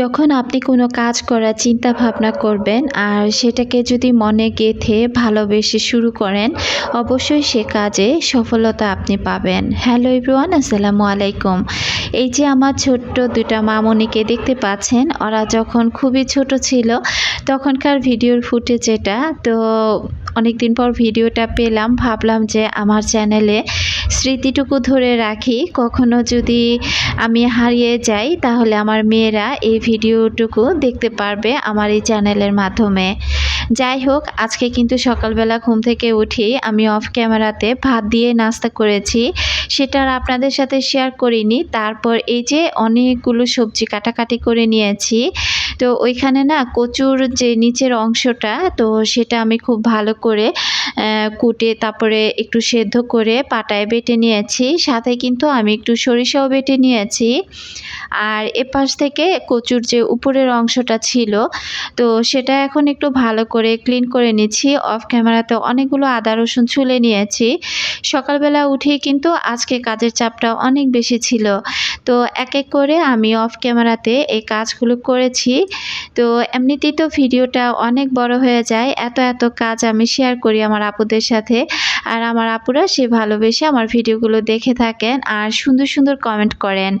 যখন আপনি কোনো কাজ করার চিন্তা ভাবনা করবেন আর সেটাকে যদি মনে গেঁথে ভালোবেসে শুরু করেন, অবশ্যই সে কাজে সফলতা আপনি পাবেন। হ্যালো ইব্রুয়ান আসসালামু আলাইকুম। এই যে আমার ছোট্ট দুটা মামনিকে দেখতে পাচ্ছেন, ওরা যখন খুবই ছোট ছিল, তখনকার ভিডিওর ফুটেজ এটা তো অনেক দিন পর ভিডিওটা পেলাম। ভাবলাম যে আমার চ্যানেলে স্মৃতিটুকু ধরে রাখি। কখনো যদি আমি হারিয়ে যাই, তাহলে আমার মেয়েরা এই ভিডিওটুকু দেখতে পারবে আমার এই চ্যানেলের মাধ্যমে। যাই হোক, আজকে কিন্তু সকালবেলা ঘুম থেকে উঠি। আমি অফ ক্যামেরাতে ভাত দিয়ে নাস্তা করেছি। সেটা আপনাদের সাথে শেয়ার করিনি। তারপর এই যে অনেকগুলো সবজি কাটাকাটি করে নিয়েছি। তো ওইখানে না কচুর যে নিচের অংশটা, তো সেটা আমি খুব ভালো করে কুটে তারপরে একটু সেদ্ধ করে পাটায় বেটে নিয়েছি। সাথে কিন্তু আমি একটু সরিষাও বেটে নিয়েছি। আর এপাশ থেকে কচুর যে উপরের অংশটা ছিল, তো সেটা এখন একটু ভালো করে ক্লিন করে নিচ্ছি। অফ ক্যামেরাতে অনেকগুলো আদা রসুন ছুলে নিয়েছি। সকালবেলা উঠেই কিন্তু আজকে কাজের চাপটা অনেক বেশি ছিল। তো এক এক করে আমি অফ ক্যামেরাতে এই কাজগুলো করেছি। তো এমনিতেই তো ভিডিওটা অনেক বড় হয়ে যায়। এত এত কাজ আমি শেয়ার করি আমার আপুদের সাথে। আর আমার আপুরা সে ভালোবেসে আমার ভিডিওগুলো দেখে থাকেন আর সুন্দর সুন্দর কমেন্ট করেন।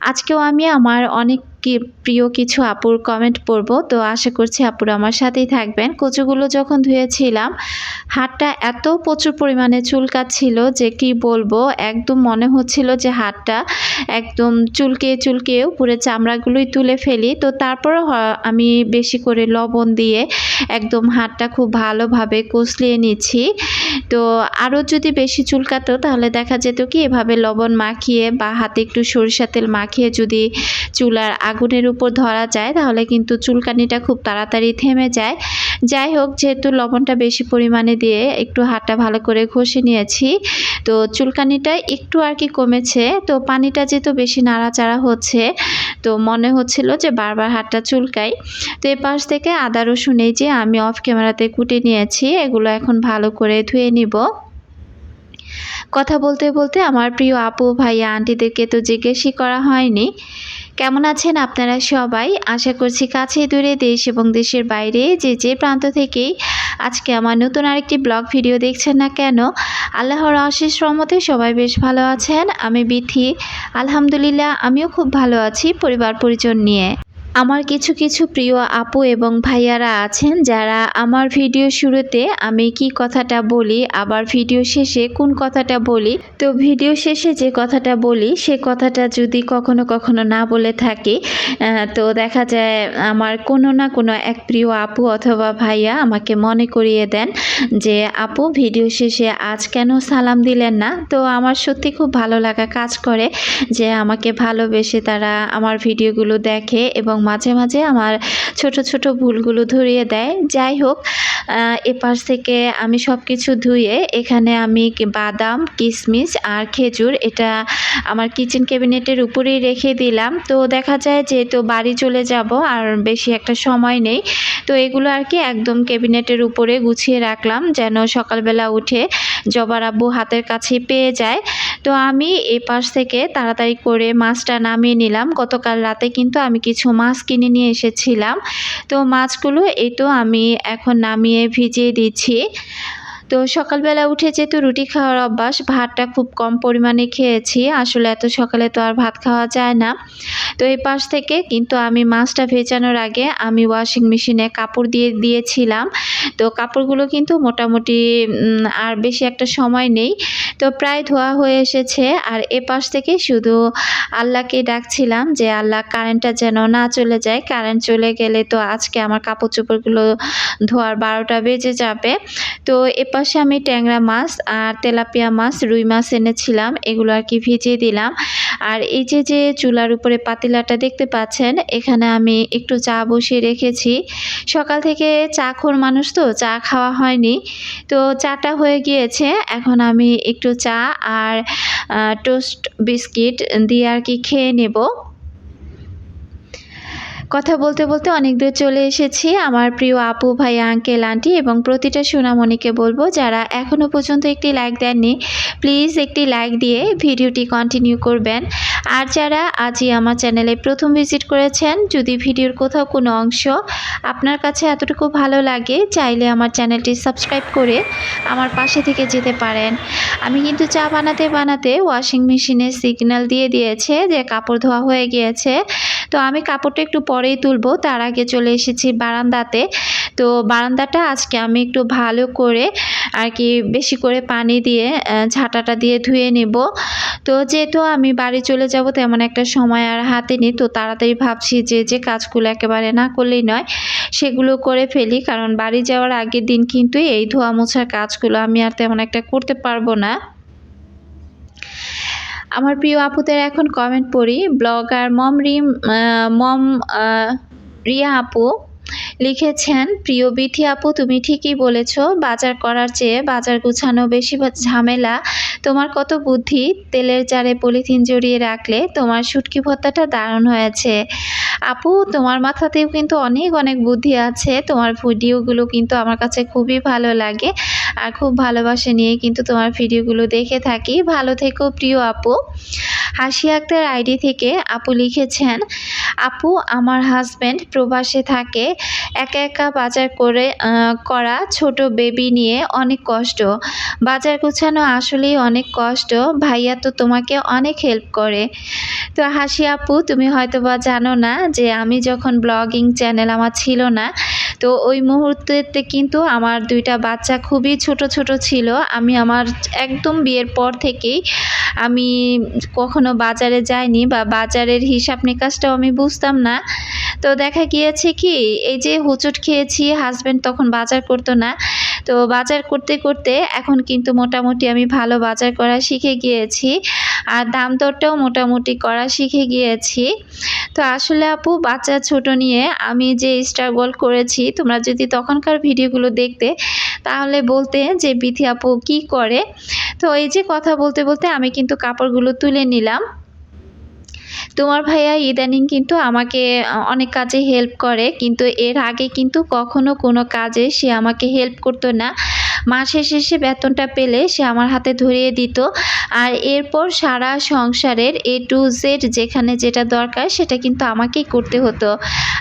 আজকেও আমি আমার অনেক কি প্রিয় কিছু আপুর কমেন্ট পড়ব। তো আশা করছি আপুরা আমার সাথেই থাকবেন। কচুগুলো যখন ধুয়েছিলাম, হাতটা এত প্রচুর পরিমাণে চুলকাচ্ছিল যে কি বলব, একদম মনে হচ্ছিল যে হাতটা একদম চুলকে চুলকে উপরে চামড়াগুলোই তুলে ফেলি। তো তারপর আমি বেশি করে লবণ দিয়ে একদম হাতটা খুব ভালোভাবে কষলিয়ে নিচ্ছি। তো আরও যদি বেশি চুলকাতো, তাহলে দেখা যেত কি, এভাবে লবণ মাখিয়ে বা হাতে একটু সরিষা তেল মাখিয়ে যদি চুলার আগুনের উপর ধরা যায়, তাহলে কিন্তু চুলকানিটা খুব তাড়াতাড়ি থেমে যায়। যাই হোক, যেহেতু লবণটা বেশি পরিমাণে দিয়ে একটু হাতটা ভালো করে ঘষে নিয়েছি, তো চুলকানিটা একটু আর কি কমেছে। তো পানিটা যেহেতু বেশি নাড়াচাড়া হচ্ছে, তো মনে হচ্ছিল যে বারবার হাতটা চুলকাই। তো এ পাশ থেকে আদা, রসুন এই যে আমি অফ ক্যামেরাতে কুটে নিয়েছি, এগুলো এখন ভালো করে ধুয়ে নিব। কথা বলতে বলতে আমার প্রিয় আপু, ভাইয়া, আন্টিদেরকে তো জিজ্ঞেসই করা হয়নি। কেমন আছেন আপনারা সবাই? আশা করছি কাছে দূরে দেশ এবং দেশের বাইরে যে যে প্রান্ত থেকেই আজকে আমার নতুন আরেকটি ব্লগ ভিডিও দেখছেন না কেন, আল্লাহর আশিস রহমতে সবাই বেশ ভালো আছেন। আমি বিথি, আলহামদুলিল্লাহ, আমিও খুব ভালো আছি পরিবার পরিজন নিয়ে। আমার কিছু কিছু প্রিয় আপু এবং ভাইয়ারা আছেন যারা আমার ভিডিও শুরুতে আমি কি কথাটা বলি, আবার ভিডিও শেষে কোন কথাটা বলি। তো ভিডিও শেষে যে কথাটা বলি, সে কথাটা যদি কখনো কখনো না বলে থাকি তো দেখা যায় আমার কোনো না কোনো এক প্রিয় আপু অথবা ভাইয়া আমাকে মনে করিয়ে দেন যে, আপু, ভিডিও শেষে আজ কেন সালাম দিলেন না? তো আমার সত্যি খুব ভালো লাগা কাজ করে যে, আমাকে ভালোবেসে তারা আমার ভিডিওগুলো দেখে এবং মাঝে মাঝে আমার ছোট ছোট ভুলগুলো ধরিয়ে দেয়। যাই হোক এপাশ থেকে আমি সব কিছু ধুয়ে এখানে আমি বাদাম কিশমিশ আর খেজুর এটা আমার কিচেন ক্যাবিনেটের উপরেই রেখে দিলাম। তো দেখা যায় যেহেতু বাড়ি চলে যাব আর বেশি একটা সময় নেই। তো এগুলো আর কি একদম ক্যাবিনেটের উপরে গুছিয়ে রাখলাম যেন সকালবেলা উঠে জবার আব্বু হাতের কাছে পেয়ে যায়। তো আমি এই পাশ থেকে তাড়াতাড়ি করে মাছটা নামিয়ে নিলাম। গতকাল রাতে কিন্তু আমি কিছু মাছ কিনে নিয়ে এসেছিলাম। তো মাছগুলো এই তো আমি এখন নামিয়ে ভিজিয়ে দিচ্ছি। তো সকালবেলা উঠে যেহেতু রুটি খাওয়ার অভ্যাস, ভাতটা খুব কম পরিমাণে খেয়েছি। আসলে এত সকালে তো আর ভাত খাওয়া যায় না। তো এই পাশ থেকে কিন্তু আমি মাছটা ভেজানোর আগে আমি ওয়াশিং মেশিনে কাপড় দিয়ে দিয়েছিলাম। তো কাপড়গুলো কিন্তু মোটামুটি আর বেশি একটা সময় নেই। তো প্রায় ধোয়া হয়ে এসেছে। আর এ পাশ থেকে শুধু আল্লাহকে ডাকছিলাম যে, আল্লাহ কারেন্টটা যেন না চলে যায়। কারেন্ট চলে গেলে তো আজকে আমার কাপড় চোপড়গুলো ধোয়ার বারোটা বেজে যাবে। তো এ পাশে আমি ট্যাংরা মাছ আর তেলাপিয়া মাছ, রুই মাছ এনেছিলাম, এগুলো আর কি ভিজিয়ে দিলাম। আর এই যে যে চুলার উপরে পাতিলাটা দেখতে পাচ্ছেন, এখানে আমি একটু চা বসিয়ে রেখেছি। সকাল থেকে চা খোর মানুষ তো, চা খাওয়া হয়নি। তো চাটা হয়ে গিয়েছে, এখন আমি একটু চা আর টোস্ট বিস্কিট দিয়ে আর কি খেয়ে নেব। কথা বলতে বলতে অনেক দূর চলে এসেছি। আমার প্রিয় আপু ভাই আঙ্কেল আন্টি এবং প্রতিটা সোনামণিকে বলব, যারা এখনও পর্যন্ত একটি লাইক দেননি প্লিজ একটি লাইক দিয়ে ভিডিওটি কন্টিনিউ করবেন। আর যারা আজই আমার চ্যানেলে প্রথম ভিজিট করেছেন, যদি ভিডিওর কোথাও কোনো অংশ আপনার কাছে এতটুকু ভালো লাগে, চাইলে আমার চ্যানেলটি সাবস্ক্রাইব করে আমার পাশে থেকে যেতে পারেন। আমি কিন্তু চা বানাতে বানাতে ওয়াশিং মেশিনে সিগন্যাল দিয়ে দিয়েছে যে কাপড় ধোয়া হয়ে গিয়েছে। তো আমি কাপড়টা একটু পরেই তুলবো। তার আগে চলে এসেছি বারান্দাতে। তো বারান্দাটা আজকে আমি একটু ভালো করে আর কি বেশি করে পানি দিয়ে ঝাঁটাটা দিয়ে ধুয়ে নেব। তো যেহেতু আমি বাড়ি চলে যাব তেমন একটা সময় আর হাতে নিই, তো তাড়াতাড়ি ভাবছি যে যে কাজগুলো একেবারে না করলেই নয়, সেগুলো করে ফেলি। কারণ বাড়ি যাওয়ার আগের দিন কিন্তু এই ধোয়া মোছার কাজগুলো আমি আর তেমন একটা করতে পারব না। আমার প্রিয় আপুদের এখন কমেন্ট পড়ি ব্লগার মম রিম মম রিয়া আপু। লিখেছেন, প্রিয় বিথি আপু, তুমি ঠিকই বলেছ, বাজার করার চেয়ে বাজার গুছানো বেশি ঝামেলা। তোমার কত বুদ্ধি, তেলের জারে পলিথিন জড়িয়ে রাখলে তোমার শুটকি ভর্তাটা দারুণ হয়েছে। আপু, তোমার মাথাতেও কিন্তু অনেক অনেক বুদ্ধি আছে। তোমার ভিডিওগুলো কিন্তু আমার কাছে খুবই ভালো লাগে আর খুব ভালোবাসা নিয়ে কিন্তু তোমার ভিডিওগুলো দেখে থাকি। ভালো থেকো প্রিয় আপু। হাসি আক্তার আইডি থেকে আপু লিখেছেন, আপু, আমার হাজব্যান্ড প্রবাসে থাকে। একা একা বাজার করে করা ছোট বেবি নিয়ে অনেক কষ্ট। বাজার গোছানো আসলেই অনেক কষ্ট। ভাইয়া তো তোমাকে অনেক হেল্প করে। তো হাসি আপু, তুমি হয়তো বা জানো না যে আমি যখন ব্লগিং চ্যানেল আমার ছিল না, তো ওই মুহূর্তেতে কিন্তু আমার দুইটা বাচ্চা খুবই ছোট ছোট ছিল। আমি আমার একদম বিয়ের পর থেকেই আমি কখনো বাজারে যাইনি বা বাজারের হিসাব নিকাশটাও আমি বুঝতাম না। তো দেখা গিয়েছে কি, এই যে হুচট খেয়েছি হাজব্যান্ড তখন বাজার করতো না। তো বাজার করতে করতে এখন কিন্তু মোটামুটি আমি ভালো বাজার করা শিখে গিয়েছি আর দাম দরটাও মোটামুটি করা শিখে গিয়েছি। তো আসলে আপু, বাচ্চা ছোট নিয়ে আমি যে স্ট্রাগল করেছি, তোমরা যদি তখনকার ভিডিওগুলো দেখতে তাহলে বলতে যে বিথি আপু কী করে। তো এই যে কথা বলতে বলতে আমি কিন্তু কাপড়গুলো তুলে নিলাম। তোমার ভাইয়া ইদানিং কিন্তু আমাকে অনেক কাজে হেল্প করে, কিন্তু এর আগে কিন্তু কখনো কোনো কাজে সে আমাকে হেল্প করতো না। মাসের শেষে বেতনটা পেলে সে আমার হাতে ধরিয়ে দিত। আর এরপর সারা সংসারের এ টু জেড যেখানে যেটা দরকার সেটা কিন্তু আমাকেই করতে হতো।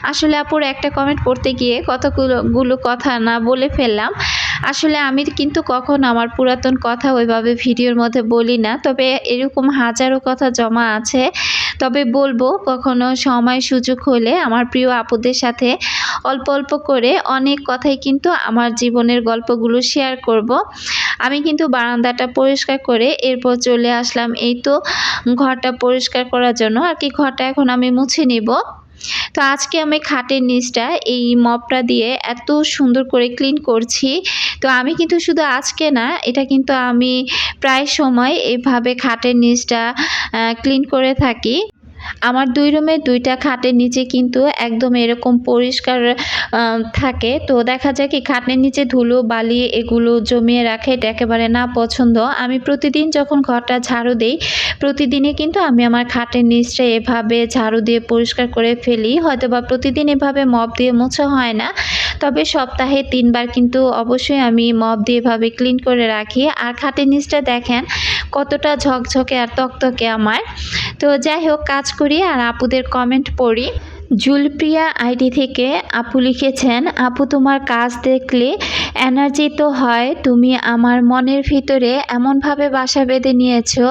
আসলে আপুর একটা কমেন্ট করতে গিয়ে কতগুলো গুলো কথা না বলে ফেললাম। আসলে আমি কিন্তু কখন আমার পুরাতন কথা ওইভাবে ভিডিওর মধ্যে বলি না, তবে এরকম হাজারো কথা জমা আছে। তবে বলব, কখনো সময় সুযোগ হলে আমার প্রিয় আপুদের সাথে অল্প অল্প করে অনেক কথাই কিন্তু আমার জীবনের গল্পগুলো শেয়ার করব। আমি কিন্তু বারান্দাটা পরিষ্কার করে এরপর চলে আসলাম এই তো ঘরটা পরিষ্কার করার জন্য। আর কি ঘরটা এখন আমি মুছে নিব। তো আজকে আমি খাটের নিচটা এই মপটা দিয়ে এত সুন্দর করে ক্লিন করছি। তো আমি কিন্তু শুধু আজকে না, এটা কিন্তু আমি প্রায় সময় এভাবে খাটের নিচটা ক্লিন করে থাকি। আমার দুই রুমে দুইটা খাটের নিচে কিন্তু একদম এরকম পরিষ্কার থাকে। তো দেখা যায় কি খাটের নিচে ধুলো, বালি এগুলো জমিয়ে রাখে, এটা একেবারে না পছন্দ। আমি প্রতিদিন যখন ঘরটা ঝাড়ু দিই প্রতিদিনই কিন্তু আমি আমার খাটের নিচটা এভাবে ঝাড়ু দিয়ে পরিষ্কার করে ফেলি। হয়তো বা প্রতিদিন এভাবে মপ দিয়ে মোছা হয় না, তবে সপ্তাহে তিনবার কিন্তু অবশ্যই আমি মপ দিয়ে এভাবে ক্লিন করে রাখি। আর খাটের নিচটা দেখেন কতটা ঝকঝকে আর তকতকে আমার। তো যাই হোক, কাজ করি আর আপুদের কমেন্ট পড়ি। জুলপ্রিয়া আইডি থেকে আপু লিখেছেন, আপু তোমার কাজ দেখলে এনার্জি তো হয়, তুমি আমার মনের ভিতরে এমনভাবে বাসা বেঁধে নিয়েছো,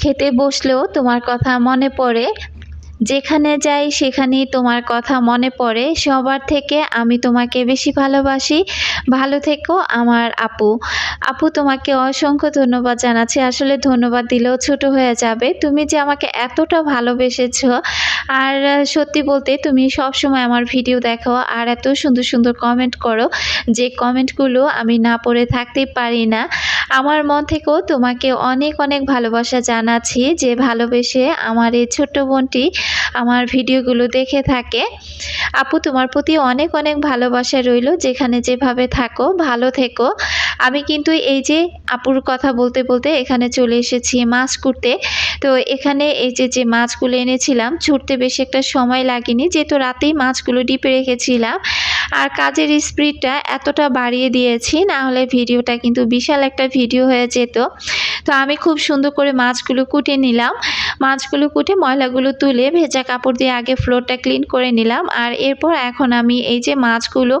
খেতে বসলেও তোমার কথা মনে পড়ে যেখানে যাই, সেখানেই তোমার কথা মনে পড়ে। সবার থেকে আমি তোমাকে বেশি ভালোবাসি। ভালো থেকো আমার আপু। আপু তোমাকে অসংখ্য ধন্যবাদ জানাচ্ছি। আসলে ধন্যবাদ দিলেও ছোট হয়ে যাবে। তুমি যে আমাকে এতটা ভালোবেসেছো, আর সত্যি বলতে তুমি সব সময় আমার ভিডিও দেখো আর এত সুন্দর সুন্দর কমেন্ট করো যে কমেন্টগুলো আমি না পড়ে থাকতেই পারি না। আমার মন থেকেও তোমাকে অনেক অনেক ভালোবাসা জানাচ্ছি যে ভালোবেসে আমার এই ছোট্ট বোনটি আমার ভিডিওগুলো দেখে থাকে। আপু, তোমার প্রতি অনেক অনেক ভালোবাসা রইল। যেখানে যেভাবে থাকো, ভালো থেকো। আমি কিন্তু এই যে আপুর কথা বলতে বলতে এখানে চলে এসেছি মাছ কুটতে। তো এখানে এই যে যে মাছগুলো এনেছিলাম, ছুটতে বেশি একটা সময় লাগেনি। যেহেতু রাতেই মাছগুলো ডিপে রেখেছিলাম। আর কাজের স্পিডটা এতটা বাড়িয়ে দিয়েছি, না হলে ভিডিওটা কিন্তু বিশাল একটা ভিডিও হয়ে যেত। তো আমি খুব সুন্দর করে মাছগুলো কুটে নিলাম। মাছগুলো কুটে ময়লাগুলো তুলে ভেজা কাপড় দিয়ে আগে ফ্লোরটা ক্লিন করে নিলাম। আর এরপর এখন আমি এই যে মাছগুলো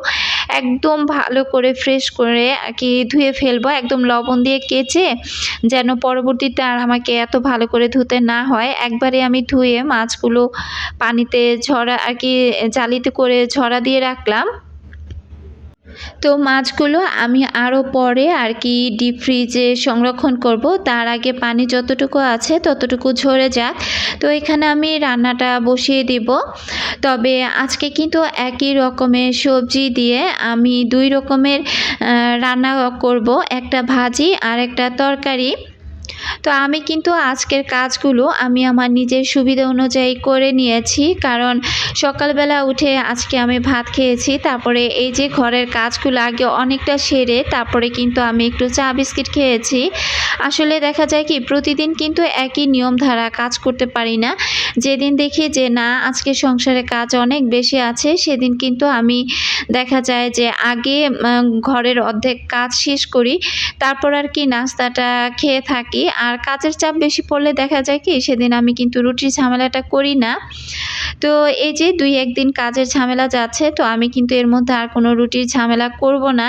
একদম ভালো করে ফ্রেশ করে কি ধুয়ে ফেলব, একদম লবণ দিয়ে কেচে, যেন পরবর্তীতে আর আমাকে এত ভালো করে ধুতে না হয়। একবারে আমি ধুয়ে মাছগুলো পানিতে ঝরা, আর কি জালিতে করে ঝরা দিয়ে রাখলাম। তো মাছগুলো আমি আরও পরে আর কি ডিপ ফ্রিজে সংরক্ষণ করব। তার আগে পানি যতটুকু আছে ততটুকু ঝরে যাক। তো এখানে আমি রান্নাটা বসিয়ে দিব। তবে আজকে কিন্তু একই রকমের সবজি দিয়ে আমি দুই রকমের রান্না করব। একটা ভাজি আর একটা তরকারি। তো আমি কিন্তু আজকের কাজগুলো আমি আমার নিজের সুবিধা অনুযায়ী করে নিয়েছি। কারণ সকালবেলা উঠে আজকে আমি ভাত খেয়েছি, তারপরে এই যে ঘরের কাজগুলো আগে অনেকটা সেরে তারপরে কিন্তু আমি একটু চা বিস্কিট খেয়েছি। আসলে দেখা যায় কি, প্রতিদিন কিন্তু একই নিয়ম ধারা কাজ করতে পারি না। যেদিন দেখি যে না, আজকে সংসারে কাজ অনেক বেশি আছে, সেদিন কিন্তু আমি দেখা যায় যে আগে ঘরের অর্ধেক কাজ শেষ করি, তারপর আর কি নাস্তাটা খেয়ে থাকি। আর কাজের চাপ বেশি পড়লে দেখা যায় কি, সেদিন আমি কিন্তু রুটির ঝামেলাটা করি না। তো এই যে দুই একদিন কাজের ঝামেলা যাচ্ছে, তো আমি কিন্তু এর মধ্যে আর কোনো রুটির ঝামেলা করব না।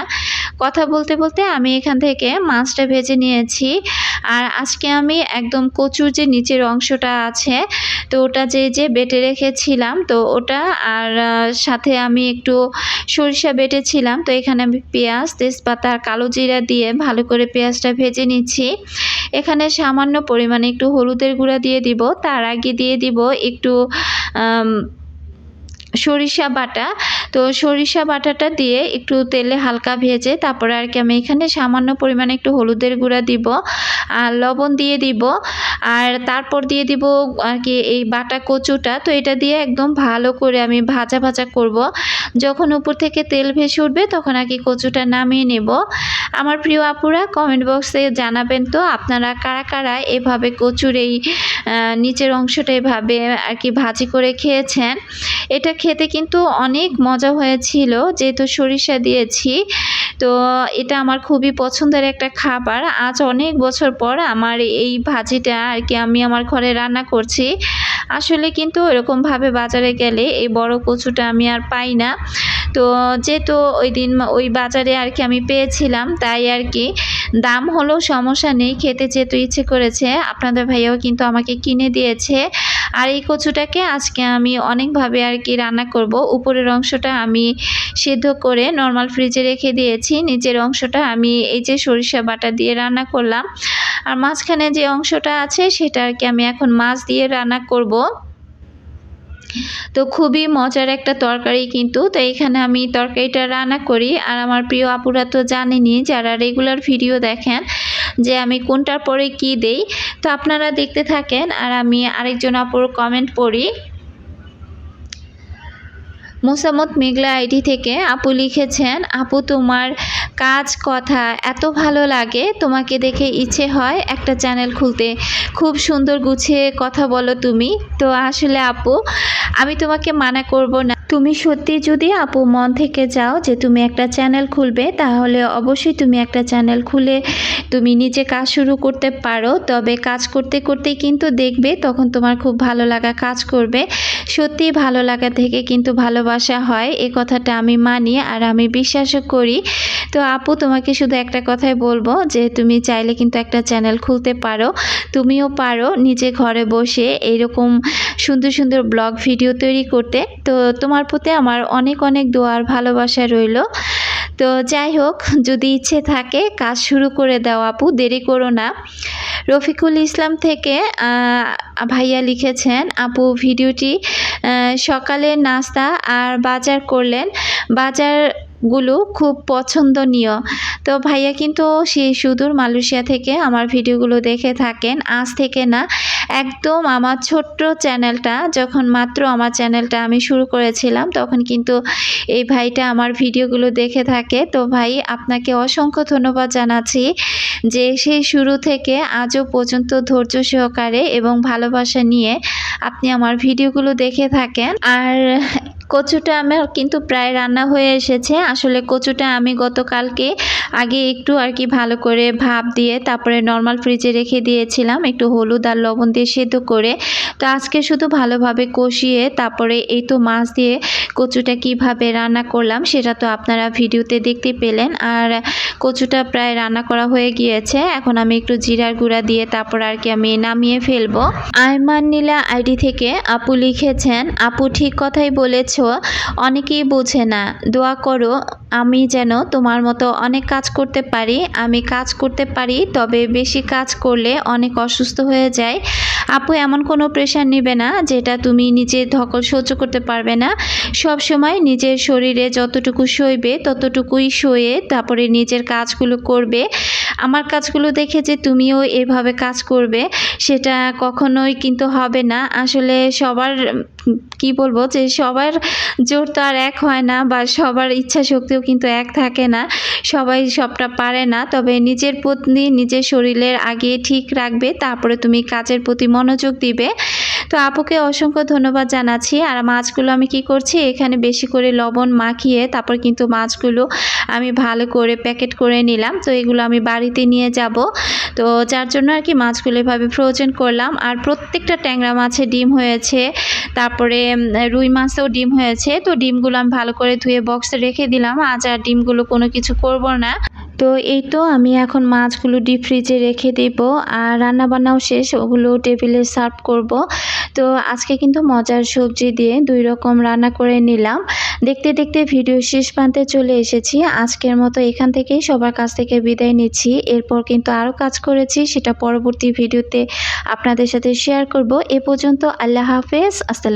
কথা বলতে বলতে আমি এখান থেকে মাছটা ভেজে নিয়েছি। আর আজকে আমি একদম কচুর যে নিচের অংশটা আছে, তো ওটা যে যে বেটে রেখেছিলাম, তো ওটা আর সাথে আমি একটু সরিষা বেটেছিলাম, তো এখানে আমি পেঁয়াজ, তেজপাতা আর কালো জিরা দিয়ে ভালো করে পেঁয়াজটা ভেজে নিচ্ছি। এখানে সামান্য পরিমাণে একটু হলুদের গুঁড়া দিয়ে দিব। তার আগে দিয়ে দিব একটু সরিষা বাটা। তো সরিষা বাটাটা দিয়ে একটু তেলে হালকা ভেজে তারপরে আর কি আমি এখানে সামান্য পরিমাণে একটু হলুদের গুঁড়া দিব আর লবণ দিয়ে দিব। আর তারপর দিয়ে দিব আর কি এই বাটা কচুটা। তো এটা দিয়ে একদম ভালো করে আমি ভাজা ভাজা করব। যখন উপর থেকে তেল ভেসে উঠবে, তখন আর কি কচুটা নামিয়ে নেব। আমার প্রিয় আপুরা কমেন্ট বক্সে জানাবেন তো, আপনারা কারা কারা এভাবে কচুর এই নিচের অংশটা এভাবে আর কি ভাজি করে খেয়েছেন? এটা খেতে কিন্তু অনেক মজা হয়েছিল, যেহেতু সরিষা দিয়েছি। তো এটা আমার খুবই পছন্দের একটা খাবার। আজ অনেক বছর পর আমার এই ভাজিটা আর কি আমি আমার ঘরে রান্না করছি। আসলে কিন্তু এরকমভাবে বাজারে গেলে এই বড় কচুটা আমি আর পাই না। তো যেহেতু ওই দিন ওই বাজারে আর কি আমি পেয়েছিলাম, তাই আর কি। দাম হলেও সমস্যা নেই, খেতে যেহেতু ইচ্ছে করেছে, আপনাদের ভাইয়াও কিন্তু আমাকে কিনে দিয়েছে। আর এই কচুটাকে আজকে আমি অনেকভাবে আর কি রান্না করব। উপরের অংশটা আমি সিদ্ধ করে নর্মাল ফ্রিজে রেখে দিয়েছি। নিচের অংশটা আমি এই যে সরিষা বাটা দিয়ে রান্না করলাম। আর মাঝখানে যে অংশটা আছে সেটা আর কি আমি এখন মাছ দিয়ে রান্না করব। তো খুবই মজার একটা তরকারি কিন্তু। তো এখানে আমি তরকারিটা রান্না করি। আর আমার প্রিয় আপুরা তো জানেনি যারা রেগুলার ভিডিও দেখেন যে আমি কোনটার পরে কি দেই। তো আপনারা দেখতে থাকেন আর আমি আরেকজন আপুর কমেন্ট পড়ি। মোসামত মেঘলা আইডি থেকে আপু লিখেছেন, আপু, তোমার কাজ কথা এত ভালো লাগে, তোমাকে দেখে ইচ্ছে হয় একটা চ্যানেল খুলতে। খুব সুন্দর গুছিয়ে কথা বলো তুমি। তো আসলে আপু, আমি তোমাকে মানা করব না। তুমি সত্যি যদি আপু মন থেকে যাও যে তুমি একটা চ্যানেল খুলবে, তাহলে অবশ্যই তুমি একটা চ্যানেল খুলে তুমি নিজে কাজ শুরু করতে পারো। তবে কাজ করতে করতেই কিন্তু দেখবে তখন তোমার খুব ভালো লাগা কাজ করবে। সত্যি ভালো লাগা থেকে কিন্তু ভালোবাসা হয়, এ কথাটা আমি মানি আর আমি বিশ্বাসও করি। তো আপু, তোমাকে শুধু একটা কথাই বলব যে তুমি চাইলে কিন্তু একটা চ্যানেল খুলতে পারো। তুমিও পারো নিজে ঘরে বসে এইরকম সুন্দর সুন্দর ব্লগ ভিডিও তৈরি করতে। তো তোমার প্রতি আমার অনেক অনেক দোয়ার ভালোবাসা রইল। তো যাই হোক, যদি ইচ্ছে থাকে কাজ শুরু করে দাও আপু, দেরি করো না। রফিকুল ইসলাম থেকে ভাইয়া লিখেছেন, আপু, ভিডিওটি সকালে নাস্তা আর বাজার করলেন। বাজার গুলো খুব পছন্দনীয়। তো ভাইয়া কিন্তু সেই সুদূর মালয়েশিয়া থেকে আমার ভিডিওগুলো দেখে থাকেন। আজ থেকে না, একদম আমার ছোট্ট চ্যানেলটা, যখন মাত্র আমার চ্যানেলটা আমি শুরু করেছিলাম, তখন কিন্তু এই ভাইটা আমার ভিডিওগুলো দেখে থাকে। তো ভাই, আপনাকে অসংখ্য ধন্যবাদ জানাচ্ছি যে সেই শুরু থেকে আজও পর্যন্ত ধৈর্য সহকারে এবং ভালোবাসা নিয়ে আপনি আমার ভিডিওগুলো দেখে থাকেন। আর কচুটা আমার কিন্তু প্রায় রান্না হয়ে এসেছে। আসলে কচুটা আমি গতকালকে আগে একটু আর কি ভালো করে ভাপ দিয়ে তারপরে নর্মাল ফ্রিজে রেখে দিয়েছিলাম, একটু হলুদ আর লবণ দিয়ে সেদ্ধ করে। তো আজকে শুধু ভালোভাবে কষিয়ে তারপরে এই তো মাছ দিয়ে কচুটা কীভাবে রান্না করলাম সেটা তো আপনারা ভিডিওতে দেখতে পেলেন। আর কচুটা প্রায় রান্না করা হয়ে গিয়েছে। এখন আমি একটু জিরার গুঁড়া দিয়ে তারপর আর কি আমি নামিয়ে ফেলব। আয়মান নীলা আইডি থেকে আপু লিখেছেন, আপু ঠিক কথাই বলেছ অনেকেই বোঝে না। দোয়া করো, আমি যেন তোমার মতো অনেক কাজ করতে পারি। আমি কাজ করতে পারি, তবে বেশি কাজ করলে অনেক অসুস্থ হয়ে যায়। আপু, এমন কোনো প্রেশার নেবে না যেটা তুমি নিজে ধকল সহ্য করতে পারবে না। সব সময় নিজের শরীরে যতটুকু সইবে, ততটুকুই সয়ে তারপরে নিজের কাজগুলো করবে। আমার কাজগুলো দেখে যে তুমিও এভাবে কাজ করবে, সেটা কখনোই কিন্তু হবে না। আসলে সবার, কি বলব যে সবার জোর তো আর এক হয় না বা সবার ইচ্ছা শক্তিও কিন্তু এক থাকে না। সবাই সবটা পারে না। তবে নিজের প্রতি নিজের শরীরের আগে ঠিক রাখবে, তারপরে তুমি কাজের প্রতি মনোযোগ দিবে। তো আপুকে অসংখ্য ধন্যবাদ জানাচ্ছি। আর মাছগুলো আমি কি করছি? এখানে বেশি করে লবণ মাখিয়ে তারপর কিন্তু মাছগুলো আমি ভালো করে প্যাকেট করে নিলাম। তো এগুলো আমি বাড়িতে নিয়ে যাব। তো যার জন্য আর কি মাছগুলো এভাবে ফ্রোজেন করলাম। আর প্রত্যেকটা ট্যাংরা মাছে ডিম হয়েছে। তারপরে রুই মাছেও ডিম হয়েছে। তো ডিমগুলো আমি ভালো করে ধুয়ে বক্সে রেখে দিলাম। আজ আর ডিমগুলো কোনো কিছু করব না। তো এই তো আমি এখন মাছগুলো ডিপ ফ্রিজে রেখে দেব আর রান্না বান্নাও শেষ, ওগুলো টেবিলে সার্ভ করব। তো আজকে কিন্তু মজার সবজি দিয়ে দুই রকম রান্না করে নিলাম। দেখতে দেখতে ভিডিও শেষ প্রান্তে চলে এসেছি। আজকের মতো এখান থেকেই সবার কাছ থেকে বিদায় নিচ্ছি। এরপর কিন্তু আরও কাজ করেছি, সেটা পরবর্তী ভিডিওতে আপনাদের সাথে শেয়ার করব। এ পর্যন্ত আল্লাহ হাফেজ, আসসালাম